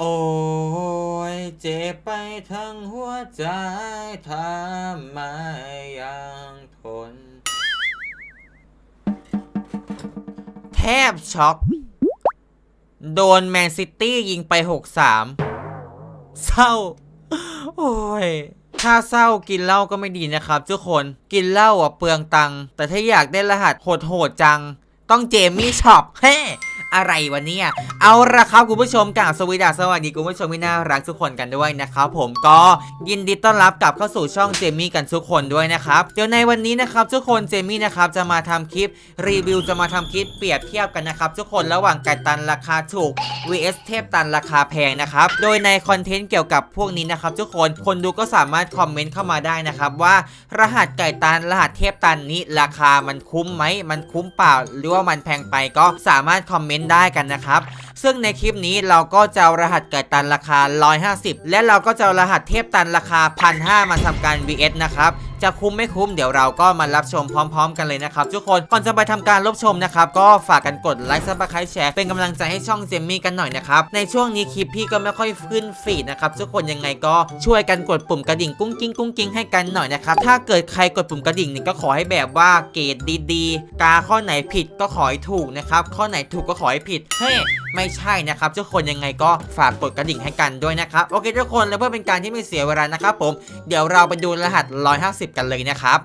โอ้ยเจ็บไปทั้งหัวใจทำไมยังทน แทบช็อกโดนแมนซิตี้ยิงไป 6-3 เศร้า โอ้ย ถ้าเศร้ากินเหล้าก็ไม่ดีนะครับทุกคน กินเหล้าอะเปลืองตังค์ แต่ถ้าอยากได้รหัสโหดๆจัง ต้องเจมี่ช็อปเฮ้อะไรวะเนี่ย เอาละครับคุณผู้ชมกล่าวสวีดาสวัสดีคุณผู้ชมที่น่ารักทุกคนกันด้วยนะครับผมก็ยินดีต้อนรับกลับเข้าสู่ช่องเจมี่กันทุกคนด้วยนะครับเดี๋ยวในวันนี้นะครับทุกคนเจมี่นะครับจะมาทำคลิปรีวิวจะมาทำคลิปเปรียบเทียบกันนะครับทุกคนระหว่างไก่ตันราคาถูก vs เทพตันราคาแพงนะครับโดยในคอนเทนต์เกี่ยวกับพวกนี้นะครับทุกคนคนดูก็สามารถคอมเมนต์เข้ามาได้นะครับว่ารหัสไก่ตันรหัสเทพตันนี้ราคามันคุ้มไหมมันคุ้มเปล่าหรือว่ามันแพงไปก็สามารถคอมเมนต์ได้กันนะครับ ซึ่งในคลิปนี้เราก็จะรหัสเกิดตันราคา 150 และเราก็จะรหัสเทพตันราคา 1,500 มาทำการ vs นะครับ จะคุ้มไม่คุ้มเดี๋ยวเราก็มารับชมพร้อม ๆ กันเลยนะครับทุกคนก่อนจะไปทำการรับชมนะครับก็ฝากกันกดไลค์ซับสไครต์แชร์เป็นกำลังใจให้ช่องเจมมี่กันหน่อยนะครับในช่วงนี้คลิปพี่ก็ไม่ค่อยขึ้นฟีดนะครับทุกคนยังไงก็ช่วยกันกดปุ่มกระดิ่งกุ้งกิ้งกุ้งกิ้งให้กันหน่อยนะครับถ้าเกิดใครกดปุ่มกระดิ่งนี่ก็ขอให้แบบว่าเกรดดีๆ กาข้อไหนผิดก็ขอให้ถูกนะครับข้อไหนถูกก็ขอให้ผิดเฮ้ ไม่ใช่นะครับทุกคนยังไงก็ฝากกดกระดิ่งให้กันด้วยนะครับโอเคทุกคนแล้วเพื่อเป็นการที่ไม่เสียเวลานะครับผมเดี๋ยวเราไปดูรหัส 150 กันเลยนะครับ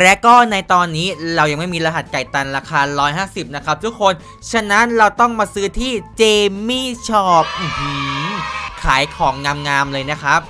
และก็ในตอนนี้เรายังไม่มีรหัสไก่ตันราคา 150 นะครับทุกคนฉะนั้นเราต้องมาซื้อที่เจมี่ช็อปขายของงามๆเลยนะครับ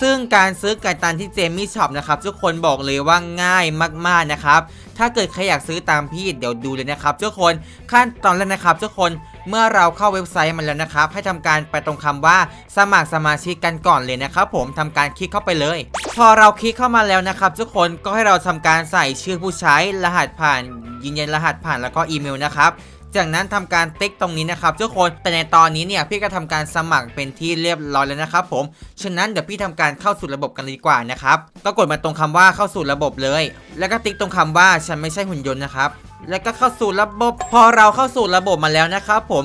ซึ่งการซื้อไก่ตันที่เจมี่ช็อปนะครับทุกคนบอกเลยว่าง่ายมากๆนะครับ ถ้าเกิดใครอยากซื้อตามพี่เดี๋ยวดูเลยนะครับทุกคนขั้นตอนแรกนะครับทุกคน เมื่อเราเข้าเว็บไซต์มาแล้วนะครับ ให้ทำการไปตรงคำว่าสมัครสมาชิกกันก่อนเลยนะครับผมทำการคลิกเข้าไปเลย พอเราคลิกเข้ามาแล้วนะครับ ทุกคนก็ให้เราทำการใส่ชื่อผู้ใช้รหัสผ่าน ยืนยันรหัสผ่านแล้วก็อีเมลนะครับจากนั้นทำการติ๊กตรงนี้นะครับทุกคนแต่ในตอนนี้เนี่ยพี่ก็ทำการสมัครเป็นที่เรียบร้อยแล้วนะครับผมฉะนั้นเดี๋ยวพี่ทำการเข้าสู่ระบบกันดีกว่านะครับก็กดมาตรงคำว่าเข้าสู่ระบบเลย แล้วก็ติ๊กตรงคำว่าฉันไม่ใช่หุ่นยนต์นะครับ แล้วก็เข้าสู่ระบบ พอเราเข้าสู่ระบบมาแล้วนะครับผม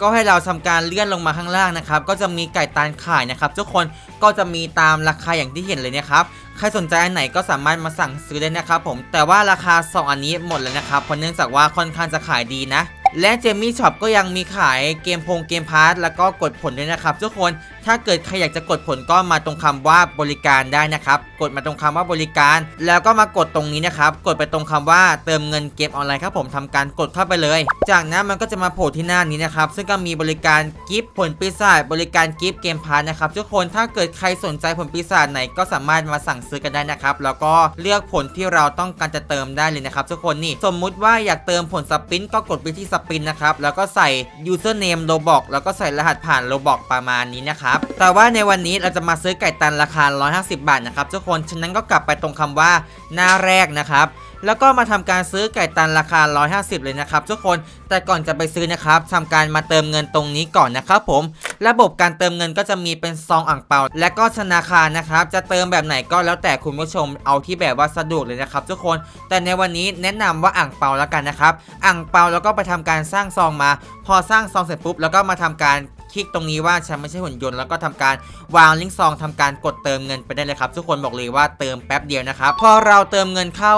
ก็ให้เราทำการเลื่อนลงมาข้างล่างนะครับ ก็จะมีไก่ตานขายนะครับทุกคนก็จะมีตามราคาอย่างที่เห็นเลยนะครับ ใครสนใจอันไหนก็สามารถมาสั่งซื้อได้นะครับผมแต่ว่าราคา 2 อันนี้หมดแล้วนะครับเพราะเนื่องจากว่าค่อนข้างจะขายดีนะ และเจมี่ช็อปก็ยังมีขายเกมพงเกมพาร์ทแล้วก็กดผลด้วยนะครับ ทุกคนถ้าเกิดใครอยากจะกดผลก็มาตรงคำว่าบริการได้นะครับ กดมาตรงคำว่าบริการ แล้วก็มากดตรงนี้นะครับ กดไปตรงคำว่าเติมเงินเกมออนไลน์ครับผมทำการกดเข้าไปเลย จากนั้นมันก็จะมาโผล่ที่หน้านี้นะครับ ซึ่งก็มีบริการกิฟต์ผลปีศาจบริการกิฟต์เกมพาร์ทนะครับทุกคนถ้าเกิดใครสนใจผลปีศาจไหนก็สามารถมาสั่งซื้อกันได้นะครับแล้วก็เลือกผลที่เราต้องการจะเติมได้เลยนะครับทุกคนนี่สมมุติว่าอยากเติมผลสปินก็กดไปที่สปินนะครับ แล้วก็ใส่ username roblox แล้วก็ใส่รหัสผ่าน roblox ประมาณนี้นะครับ แต่ว่าในวันนี้เราจะมาซื้อไก่ตันราคา 150 บาทนะครับทุกคน ฉะนั้นก็กลับไปตรงคำว่าหน้าแรกนะครับ แล้วก็มาทำการซื้อไก่ตันราคา 150 เลยนะครับทุกคนแต่ก่อนจะไปซื้อนะครับทำการมาเติมเงินตรงนี้ก่อนนะครับผม ระบบการเติมเงินก็จะมีเป็นซองอ่างเปา และก็ธนาคารนะครับ จะเติมแบบไหนก็แล้วแต่คุณผู้ชมเอาที่แบบว่าสะดวกเลยนะครับทุกคน แต่ในวันนี้แนะนำว่าอ่างเปาแล้วกันนะครับอ่างเปาแล้วก็ไปทำการสร้างซองมา พอสร้างซองเสร็จปุ๊บแล้วก็มาทำการ คลิกตรงนี้ว่าฉันไม่ใช่หุ่นยนต์แล้วก็ทำการวางลิงก์ซองทำการกดเติมเงินไปได้เลยครับ ทุกคนบอกเลยว่าเติมแป๊บเดียวนะครับพอเราเติมเงินเข้า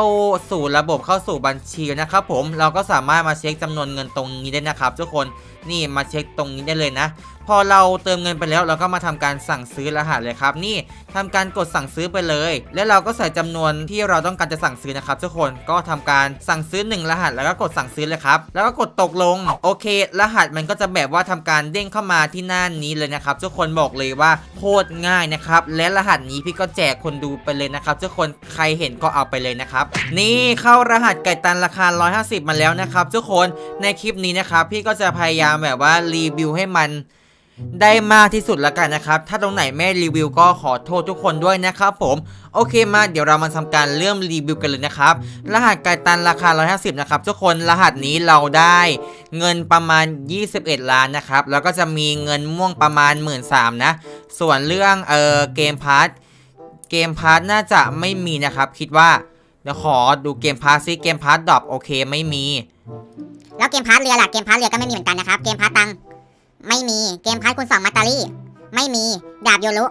สู่ระบบเข้าสู่บัญชีนะครับผมเราก็สามารถมาเช็คจำนวนเงินตรงนี้ได้นะครับ ทุกคนนี่มาเช็คตรงนี้ได้เลยนะพอเราเติมเงินไปแล้วเราก็มาทำการสั่งซื้อรหัสเลยครับนี่ทำการกดสั่งซื้อไปเลย แล้วเราก็ใส่จำนวนที่เราต้องการจะสั่งซื้อนะครับทุกคนก็ทำการสั่งซื้อ 1 รหัส แล้วก็กดสั่งซื้อเลยครับแล้วก็กดตกลงโอเค รหัสมันก็จะแบบว่าทำการเด้งเข้ามาที่หน้านี้เลยนะครับทุกคนบอกเลยว่าโคตรง่ายนะครับและรหัสนี้พี่ก็แจกคนดูไปเลยนะครับทุกคนใครเห็นก็เอาไปเลยนะครับนี่เข้ารหัสไก่ตันราคา 150 มาแล้วนะครับทุกคนในคลิปนี้นะครับพี่ก็จะพยายามแบบว่ารีวิวให้มัน ได้มากที่สุดแล้วกันนะครับ ถ้าตรงไหนไม่รีวิวก็ขอโทษทุกคนด้วยนะครับผม โอเคมาเดี๋ยวเรามาทำการเริ่มรีวิวกันเลยนะครับ รหัสไก่ตันราคา 150 นะครับ ทุกคน รหัสนี้เราได้เงินประมาณ 21 ล้านนะครับ แล้วก็จะมีเงินม่วงประมาณ 1 3ื่นนะ ส่วนเรื่องเออเกมพาร์ทเกมพาร์ทน่าจะไม่มีนะครับ คิดว่า เดี๋ยวขอดูเกมพาร์ทซิเกมพาร์ทดรอปโอเคไม่มี แล้วเกมพาร์ทเรือล่ะ เกมพาร์ทเรือก็ไม่มีเหมือนกันนะครับ เกมพาร์ทตัง ไม่มีเกมพาร์คุณสองมาตารี่ ไม่มีดาบโยรุ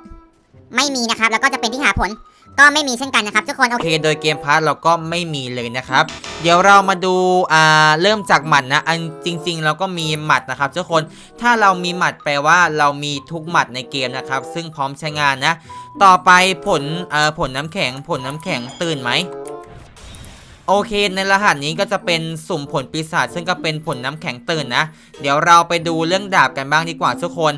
ไม่มีนะครับ แล้วก็จะเป็นที่หาผลก็ไม่มีเช่นกันนะครับทุกคนโอเคโดยเกมพาร์ทเราก็ไม่มีเลยนะครับ เดี๋ยวเรามาดูอ่าเริ่มจากหมัดนะอันจริง ๆ เราก็มีหมัดนะครับทุกคนถ้าเรามีหมัดแปลว่าเรามีทุกหมัดในเกมนะครับ ซึ่งพร้อมใช้งานนะ ต่อไปผลเอ่อผลน้ำแข็งผลน้ำแข็งตื่นไหม โอเคในรหัสนี้ก็จะเป็นสุ่มผลปีศาจซึ่งก็เป็นผลน้ำแข็งตื่นนะ เดี๋ยวเราไปดูเรื่องดาบกันบ้างดีกว่าทุกคน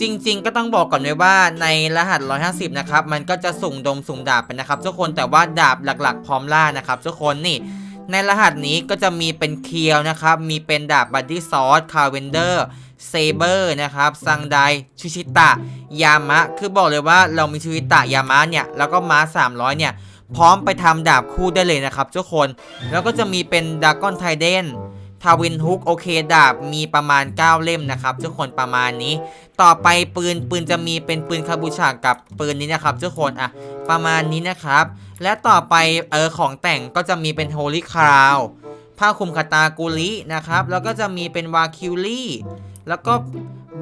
จริง ๆ ก็ต้องบอกก่อนเลยว่าในรหัส 150 นะครับ มันก็จะสุ่มดมสุ่มดาบไปนะครับทุกคนแต่ว่าดาบหลักๆ พร้อมล่านะครับทุกคนนี่ ในรหัสนี้ก็จะมีเป็นเคียวนะครับ มีเป็นดาบบัดดี้ซอสคาเวนเดอร์เซเบอร์นะครับซังไดชูชิตะ ยามะ คือบอกเลยว่าเรามีชูชิตะยามะเนี่ยแล้วก็ม้า300 เนี่ย พร้อมไปทำดาบคู่ได้เลยนะครับทุกคน แล้วก็จะมีเป็นดากอนไทเดนทาวินฮุกโอเคดาบมีประมาณ 9 เล่มนะครับทุกคนประมาณนี้ ต่อไปปืนปืนจะมีเป็นปืนคาบูชากับปืนนี้นะครับทุกคนอะประมาณนี้นะครับ และต่อไปเออของแต่งก็จะมีเป็นโฮลิคราวผ้าคลุมคาตากุลินะครับ แล้วก็จะมีเป็นวาคิวลี่แล้วก็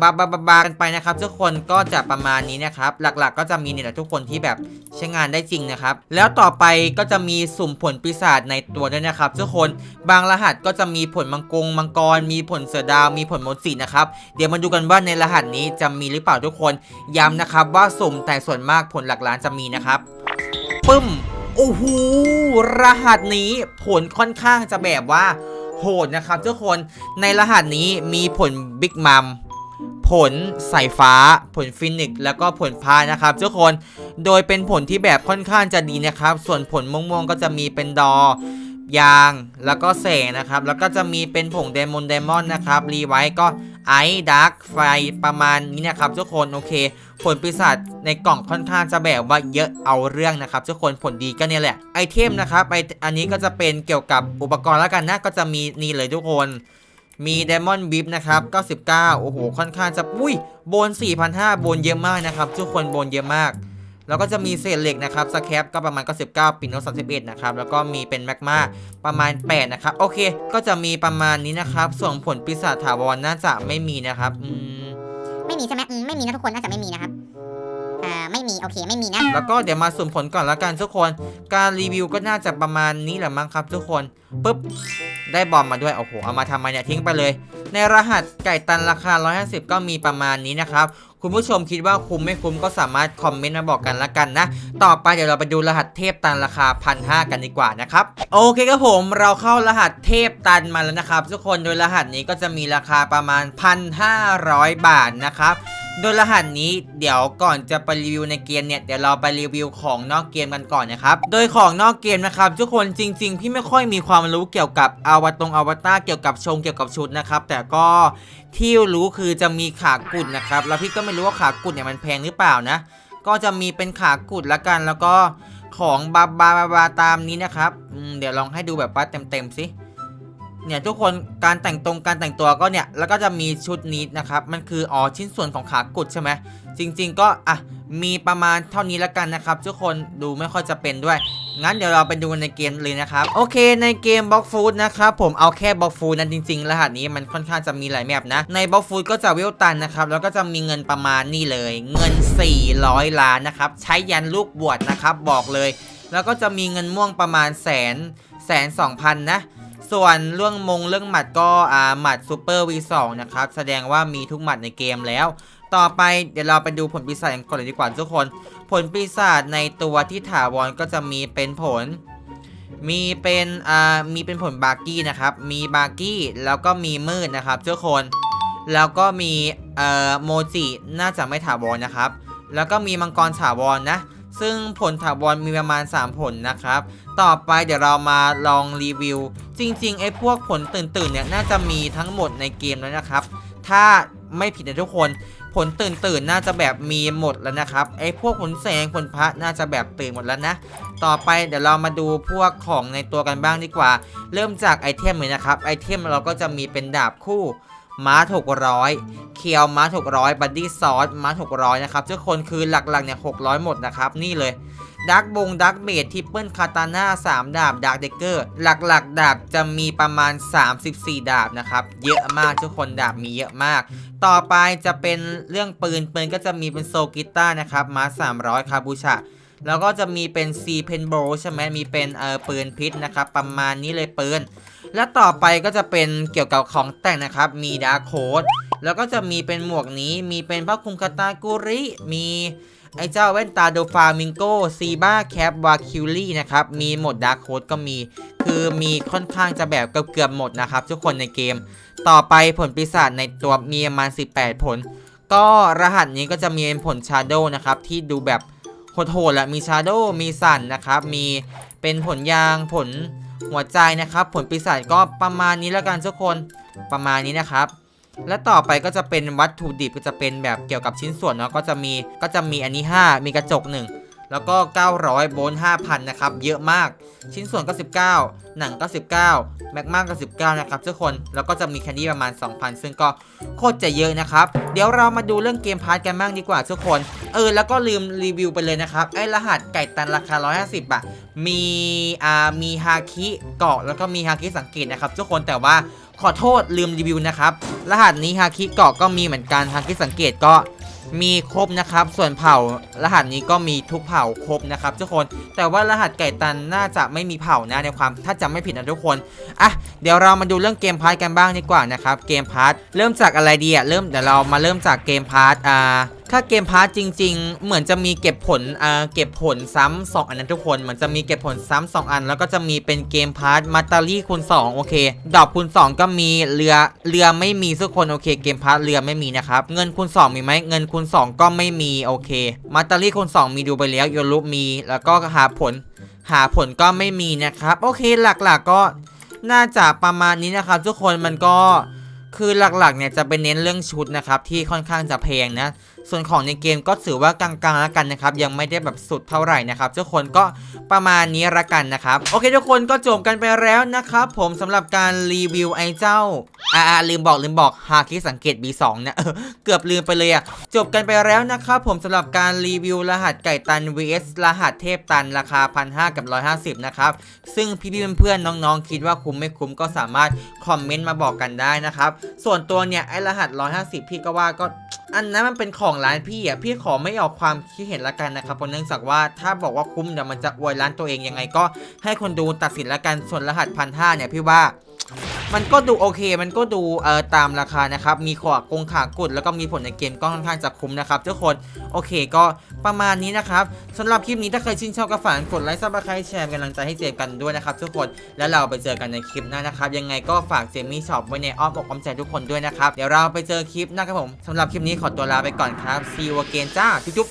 บาบาบาบากันไปนะครับ ทุกคนก็จะประมาณนี้นะครับ หลักๆ ก็จะมีเนี่ยแหละทุกคนที่แบบใช้งานได้จริงนะครับ แล้วต่อไปก็จะมีสุ่มผลปีศาจในตัวด้วยนะครับ ทุกคนบางรหัสก็จะมีผลมังกรมังกร มีผลเสือดาว มีผลมดสีนะครับ เดี๋ยวมาดูกันว่าในรหัสนี้จะมีหรือเปล่าทุกคนย้ำนะครับว่าสุ่มแต่ส่วนมากผลหลักล้านจะมีนะครับปึ้มโอ้โหรหัสนี้ผลค่อนข้างจะแบบว่าโหดนะครับทุกคนในรหัสนี้มีผลบิ๊กมัม ผลสายฟ้า ผลฟินิกแล้วก็ผลพายนะครับทุกคนโดยเป็นผลที่แบบค่อนข้างจะดีนะครับ ส่วนผลม่วงๆก็จะมีเป็นดอยางแล้วก็แสงนะครับ แล้วก็จะมีเป็นผงเดมอนเดมอนนะครับ รีไวท์ก็ไอดักไฟประมาณนี้นะครับทุกคนโอเค ผลปีศาจในกล่องค่อนข้างจะแบบว่าเยอะเอาเรื่องนะครับทุกคนผลดีก็เนี่ยแหละไอเทมนะครับไออันนี้ก็จะเป็นเกี่ยวกับอุปกรณ์แล้วกันนะก็จะมีนี่เลยทุกคน มี Diamond b i p นะครับ 99 โอ้โห ค่อนข้างจะอุ้ยโบน 4,500 โบนเยอะมากนะครับทุกคนโบนเยอะมาก แล้วก็จะมีเศษเหล็กนะครับสแครปก็ประมาณ99ปินโน31นะครับ แล้วก็มีเป็นแมกมาประมาณ 8 นะครับ โอเค ก็จะมีประมาณนี้นะครับ ส่วนผลปีศาจถาวรน่าจะไม่มีนะครับ อืม ไม่มีใช่ไหมอืมไม่มีนะทุกคนน่าจะไม่มีนะครับอ่าไม่มี โอเค ไม่มีนะ แล้วก็เดี๋ยวมาสุ่มผลก่อนละกันทุกคน การรีวิวก็น่าจะประมาณนี้แหละมั้งครับทุกคนปุ๊บ ได้บอมมาด้วยโอ้โหเอามาทำไมเนี่ยทิ้งไปเลย ในรหัสไก่ตันราคา 150 ก็มีประมาณนี้นะครับคุณผู้ชมคิดว่าคุ้มไม่คุ้มก็สามารถคอมเมนต์มาบอกกันละกันนะ ต่อไปเดี๋ยวเราไปดูรหัสเทพตันราคาพันหกันดีกว่านะครับ โอเคครับผมเราเข้ารหัสเทพตันมาแล้วนะครับ ทุกคนโดยรหัสนี้ก็จะมีราคาประมาณ 1,500 บาทนะครับ โดยรหัสนี้เดี๋ยวก่อนจะไปรีวิวในเกมเนี่ยเดี๋ยวเราไปรีวิวของนอกเกมกันก่อนนะครับโดยของนอกเกมนะครับทุกคนจริง ๆ พี่ไม่ค่อยมีความรู้เกี่ยวกับอวตงอวตารเกี่ยวกับชงเกี่ยวกับชุดนะครับแต่ก็ที่รู้คือจะมีขากุดนะครับแล้วพี่ก็ไม่รู้ว่าขากุดเนี่ยมันแพงหรือเปล่านะ ก็จะมีเป็นขากุดละกันแล้วก็ของบาบาบาบาตามนี้นะครับเดี๋ยวลองให้ดูแบบว่าเต็มๆสิ เนี่ยทุกคนการแต่งตรงการแต่งตัวก็เนี่ยแล้วก็จะมีชุดนี้นะครับมันคืออ๋อชิ้นส่วนของขากุดใช่ไหมจริง ๆ ก็อะมีประมาณเท่านี้แล้วกันนะครับ ทุกคนดูไม่ค่อยจะเป็นด้วย งั้นเดี๋ยวเราไปดูในเกมเลยนะครับ โอเคในเกมบล็อกฟูดนะครับผมเอาแค่บล็อกฟูดนั้นจริง ๆ รหัสนี้มันค่อนข้างจะมีหลายแมปนะ ในบล็อกฟูดก็จะเวลตันนะครับแล้วก็จะมีเงินประมาณนี่เลย เงิน 400 ล้านนะครับใช้ยันลูกบวชนะครับบอกเลย แล้วก็จะมีเงินม่วงประมาณแสนแสนสองพันนะ ส่วนเรื่องมงเรื่องหมัดก็อ่าหมัดซูเปอร์ V2 นะครับแสดงว่ามีทุกหมัดในเกมแล้ว ต่อไปเดี๋ยวเราไปดูผลปีศาจกันก่อนเลยดีกว่าทุกคน ผลปีศาจในตัวที่ถาวรก็จะมีเป็นผล มีเป็นอ่ามีเป็นผลบาร์กี้นะครับมีบาร์กี้แล้วก็มีมืดนะครับทุกคน แล้วก็มีเอ่อโมจิน่าจะไม่ถาวรนะครับ แล้วก็มีมังกรถาวรนะ ซึ่งผลถาวรมีประมาณ 3 ผลนะครับ ต่อไปเดี๋ยวเรามาลองรีวิว จริงๆไอ้พวกผลตื่นๆเนี่ยน่าจะมีทั้งหมดในเกมแล้วนะครับ ถ้าไม่ผิดนะทุกคนผลตื่นตื่นๆน่าจะแบบมีหมดแล้วนะครับไอ้พวกผลแสงผลพระน่าจะแบบตื่นหมดแล้วนะ ต่อไปเดี๋ยวเรามาดูพวกของในตัวกันบ้างดีกว่า เริ่มจากไอเทมเลยนะครับไอเทมเราก็จะมีเป็นดาบคู่ ม้าถกร้อยเคียวม้าถกร้อยบัดดี้ซอสม้าถกร้อยนะครับทุกคนคือหลักๆเนี่ยหกร้อยหมดนะครับ นี่เลยดักบงดักเบดทิปเปิลคาตาน่า3ดาบดักเดกเกอร์หลักๆ ดาบจะมีประมาณ 34 ดาบนะครับ เยอะมากทุกคนดาบมีเยอะมาก ต่อไปจะเป็นเรื่องปืนปืนก็จะมีเป็นโซกิต้านะครับมา300 คาบูชะ แล้วก็จะมีเป็นซีเพนโบใช่ไหมมีเป็นเออปืนพิษนะครับประมาณนี้เลยปืน และต่อไปก็จะเป็นเกี่ยวกับของแต่งนะครับ มีดาร์โคดแล้วก็จะมีเป็นหมวกนี้ มีเป็นผ้าคลุมคาตากุริ มีไอ้เจ้าแว่นตาโดฟามิงโกซีบ้าแคปวาคิวลี่นะครับ มีหมดดาร์โคดก็มี คือมีค่อนข้างจะแบบเกือบๆหมดนะครับ ทุกคนในเกม ต่อไปผลปีศาจในตัวมีประมาณ 18 ผล ก็รหัสนี้ก็จะมีเป็นผลชาโดนะครับ ที่ดูแบบ โหดๆแหละมีชาโดมีสันนะครับ มีเป็นผลยางผลหัวใจนะครับ ผลปีศาจก็ประมาณนี้แล้วกันทุกคนประมาณนี้นะครับ และต่อไปก็จะเป็นวัตถุดิบก็จะเป็นแบบเกี่ยวกับชิ้นส่วนเนาะก็จะมีก็จะมีอันนี้ 5 มีกระจก 1 แล้วก็ 900โวลต์5,000 นะครับ เยอะมาก ชิ้นส่วนก็ 19 หนังก็ 19 แม็กมาก็ 19 นะครับทุกคน แล้วก็จะมีแคนดี้ประมาณ 2,000 ซึ่งก็โคตรจะเยอะนะครับ เดี๋ยวเรามาดูเรื่องเกมพาร์ทกันบ้างดีกว่าทุกคน เออ แล้วก็ลืมรีวิวไปเลยนะครับ ไอ้รหัสไก่ตันราคา 150อะมี อ่า มีฮาคิเกาะ แล้วก็มีฮาคิสังเกตนะครับทุกคน แต่ว่าขอโทษลืมรีวิวนะครับ รหัสนี้ฮาคิเกาะก็มีเหมือนกันฮาคิสังเกตก็ มีครบนะครับ ส่วนเผ่ารหัสนี้ก็มีทุกเผ่าครบนะครับทุกคน แต่ว่ารหัสไก่ตันน่าจะไม่มีเผ่านะในความถ้าจำไม่ผิดนะทุกคนอะเดี๋ยวเรามาดูเรื่องเกมพาร์ทกันบ้างดีกว่านะครับเกมพาร์ทเริ่มจากอะไรดีอะเริ่มเดี๋ยวเรามาเริ่มจากเกมพาร์ทอ่า ถ้าเกมพาร์จริง ๆ เหมือนจะมีเก็บผลอ่าเก็บผลซ้ำสองอันนั้นทุกคนเหมือนจะมีเก็บผลซ้ำสองอัน แล้วก็จะมีเป็นเกมพาร์ทมาตารี่คูณ2โอเค ดอกคูณ2 ก็มีเรือเรือไม่มีทุกคนโอเค เกมพาร์ทเรือไม่มีนะครับเงินคูณ2มีไหมเงินคูณ2 ก็ไม่มีโอเค มาตารี่คูณ2 มีดูไปแล้วโยรุมี แล้วก็หาผล หาผลก็ไม่มีนะครับโอเคหลักๆก็น่าจะประมาณนี้นะครับ ทุกคนมันก็คือหลักๆเนี่ยจะเป็นเน้นเรื่องชุดนะครับที่ค่อนข้างจะแพงนะ ส่วนของในเกมก็ถือว่ากลางๆแล้วกันนะครับ ยังไม่ได้แบบสุดเท่าไหร่นะครับทุกคนก็ประมาณนี้ละกันนะครับโอเคทุกคนก็จบกันไปแล้วนะครับผมสำหรับการรีวิวไอ้เจ้าอ่าลืมบอกลืมบอกฮาคิสังเกต B2 เนี่ยเกือบลืมไปเลยอะจบกันไปแล้วนะครับผมสำหรับการรีวิวรหัสไก่ตัน vs รหัสเทพตันราคา1,500กับ150นะครับซึ่งพี่ๆเพื่อนๆน้องๆ คิดว่าคุ้มไม่คุ้มก็สามารถคอมเมนต์มาบอกกันได้นะครับส่วนตัวเนี่ยไอ้รหัส 150 พี่ก็ว่าก็ อันนั้นมันเป็นของร้านพี่อะพี่ขอไม่ออกความคิดเห็นละกันนะครับเพราะเนื่องจากว่าถ้าบอกว่าคุ้มเดี๋ยวมันจะอวยร้านตัวเองยังไงก็ ให้คนดูตัดสินละกันส่วนรหัสพันห้าเนี่ยพี่ว่ามันก็ดูโอเค มันก็ดูเอ่อตามราคานะครับ มีขวากงขากุดแล้วก็มีผลในเกมก็ค่อนข้างจะคุ้มนะครับทุกคน โอเค ก็ ประมาณนี้นะครับสำหรับคลิปนี้ถ้าเคยชื่นชอบก็ฝากกดไลค์ซับสไครต์แชร์เป็นกำลังใจให้เจมกันด้วยนะครับทุกคนแล้วเราไปเจอกันในคลิปหน้านะครับ ยังไงก็ฝากเจมี่ช็อปไว้ในอ้อมอกอ้อมใจทุกคนด้วยนะครับเดี๋ยวเราไปเจอคลิปหน้าครับผมสำหรับคลิปนี้ขอตัวลาไปก่อนครับซีวอเกนจ้าจุ๊บ